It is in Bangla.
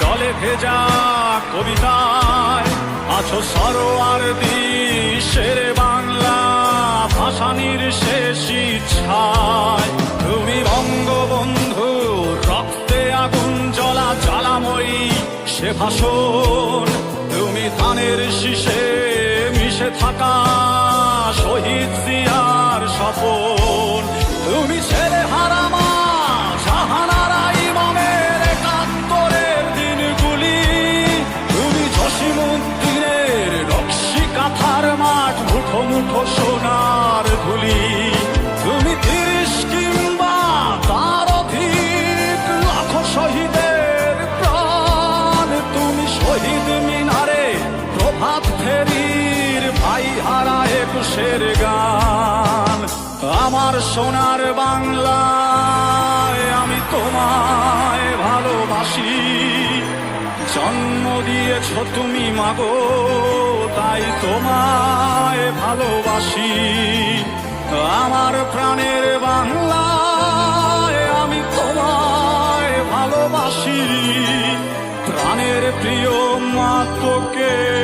জলে ভেজা কবিতায় আছো সরোয়ার দিশের বাংলা ভাসানির শেষ ইচ্ছায়। তুমি বঙ্গবন্ধু, রক্তে আগুন জ্বলা জ্বালাময়ী সে ভাষণ। তুমি ধানের শীষে মিশে থাকা শহীদ জিয়ার সপন তুমি শহীদ মিনারে প্রভাত ফেরির ভাই হারা একুশের গান। আমার সোনার বাংলায় আমি তোমায় ভালোবাসি। জন্ম দিয়েছ তুমি মাগো, তাই তোমায় ভালোবাসি। আমার প্রাণের বাংলায় তোকে